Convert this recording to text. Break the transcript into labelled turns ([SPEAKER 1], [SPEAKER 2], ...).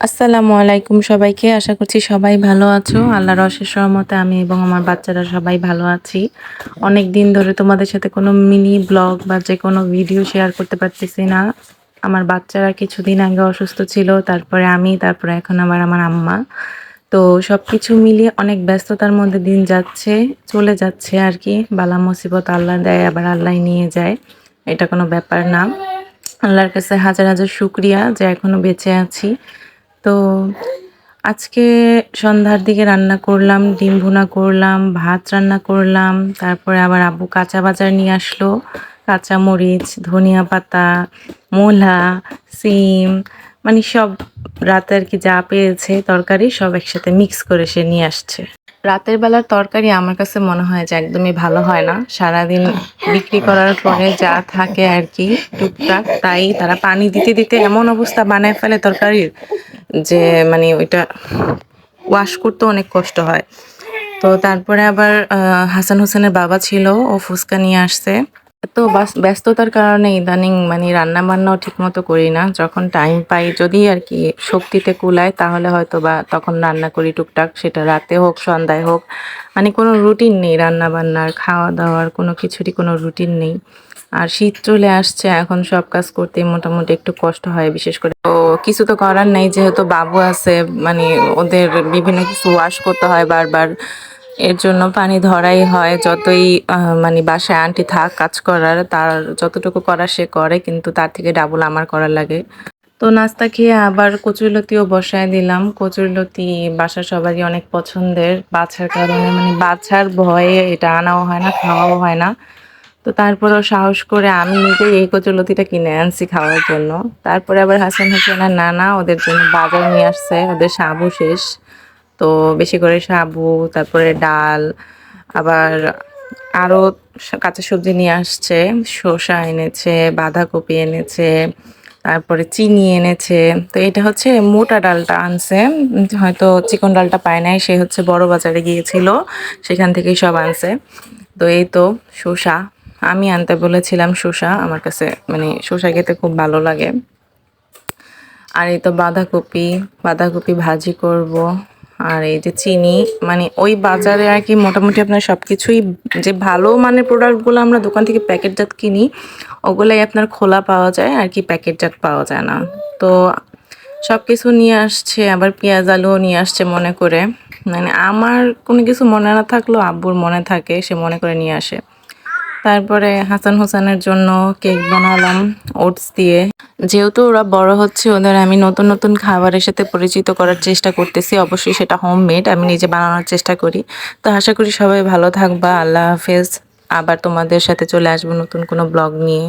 [SPEAKER 1] আসসালামু আলাইকুম সবাইকে। আশা করছি সবাই ভালো আছো। আল্লাহর অশেষ রহমতে আমি এবং আমার বাচ্চারা সবাই ভালো আছি। অনেক দিন ধরে তোমাদের সাথে কোনো মিনি ব্লগ বা যে কোনো ভিডিও শেয়ার করতে পারতেছি না। আমার বাচ্চারা কিছুদিন আগে অসুস্থ ছিল, তারপরে আমি, তারপরে এখন আবার আমার আম্মা। তো সব কিছু মিলিয়ে অনেক ব্যস্ততার মধ্যে দিন যাচ্ছে, চলে যাচ্ছে আর কি। বালা মুসিবত আল্লাহ দেয়, আবার আল্লাহ নিয়ে যায়। এটা কোনো ব্যাপার না। আল্লাহর কাছে হাজার হাজার শুক্রিয়া যে এখনও বেঁচে আছি। তো আজকে সন্ধ্যার দিকে রান্না করলাম, ডিম ভুনা করলাম, ভাত রান্না করলাম, তারপরে আবার আব্বু কাঁচা বাজার নিয়ে আসলো। কাঁচা মরিচ ধনিয়া পাতা, মূলা, সিম মানে সব রাতে আর কি যা পেয়েছে তরকারি সব একসাথে মিক্স করে সে নিয়ে আসছে। রাতের বেলার তরকারি আমার কাছে মনে হয় যে একদমই ভালো হয় না। সারাদিন বিক্রি করার পরে যা থাকে আর কি টুকটাক, তাই তারা পানি দিতে দিতে এমন অবস্থা বানায় ফেলে তরকারির। যে মানে ওইটা ওয়াশ করতে অনেক কষ্ট হয়। তো তারপরে আবার হাসান হোসেনের বাবা ছিল, ও ফুচকা নিয়ে আসছে। তো ব্যস্ততার কারণে ইদানিং মানে রান্না বান্নাও ঠিক মতো করি না। যখন টাইম পাই, যদি আর কি শক্তিতে কুলায়, তাহলে হয়তো বা তখন রান্না করি টুকটাক। সেটা রাতে হোক, সন্ধ্যায় হোক। মানে কোনো রুটিন নেই রান্না বান্নার খাওয়া দাওয়ার কোনো কিছুরই কোনো রুটিন নেই। আর শীত চলে আসছে, এখন সব কাজ করতে মোটামুটি একটু কষ্ট হয়, বিশেষ করে। তো কিছু তো করার নেই, যেহেতু বাবু আছে মানে ওদের বিভিন্ন কিছু ওয়াশ করতে হয় বারবার। এর জন্য পানি ধরাই হয়। যতই মানে বাসায় আন্টি থাক, কাজ করার, তার যতটুকু করা সে করে, কিন্তু তার থেকে ডাবল আমার করা লাগে। তো নাস্তা খেয়ে আবার কচুরলতিও বসায় দিলাম। কচুরলতি বাসা সবারই অনেক পছন্দের। বাছার কারণে মানে বাছার ভয়ে এটা আনাও হয় না, খাওয়াও হয় না। তো তারপরেও সাহস করে আমি নিজেই এই কচুরলতিটা কিনে আনছি খাওয়ার জন্য। তারপরে আবার হাসান হোসেনের নানা ওদের জন্য বাজার নিয়ে আসছে। ওদের সাবু শেষ। তো বেশি করে সাবু, তারপরে ডাল, আবার আরও কাঁচা সবজি নিয়ে আসছে, শসা এনেছে, বাঁধাকপি এনেছে, তারপরে চিনি এনেছে। তো এটা হচ্ছে মোটা ডালটা আনছে, হয়তো চিকন ডালটা পায় নাই, সে হচ্ছে বড় বাজারে গিয়েছিল, সেখান থেকেই সব আনছে। তো এই তো শসা, আমি আনতে বলেছিলাম শসা, আমার কাছে মানে শসা খেতে খুব ভালো লাগে। আর এই তো বাঁধাকপি বাঁধাকপি ভাজি করব। আর এই যে চিনি মানে ওই বাজারে আর কি মোটামুটি আপনার সব কিছুই যে ভালো মানের প্রোডাক্টগুলো আমরা দোকান থেকে প্যাকেটজাত কিনি, ওগুলাই আপনার খোলা পাওয়া যায়, আর কি প্যাকেটজাত পাওয়া যায় না। তো সব কিছু নিয়ে আসছে, আবার পেঁয়াজ আলুও নিয়ে আসছে মনে করে। মানে আমার কোনো কিছু মনে না থাকলেও আব্বুর মনে থাকে, সে মনে করে নিয়ে আসে। তারপরে হাসান হোসেনের জন্য কেক বানালাম, ওটস দিয়ে। যেহেতু ওরা বড় হচ্ছে, ওদের আমি নতুন নতুন খাবারের সাথে পরিচিত করার চেষ্টা করতেছি। অবশ্যই সেটা হোমমেড আমি নিজে বানানোর চেষ্টা করি। তো আশা করি সবাই ভালো থাকবা, আল্লাহ হাফেজ। আবার তোমাদের সাথে চলে আসব নতুন কোনো ব্লগ নিয়ে।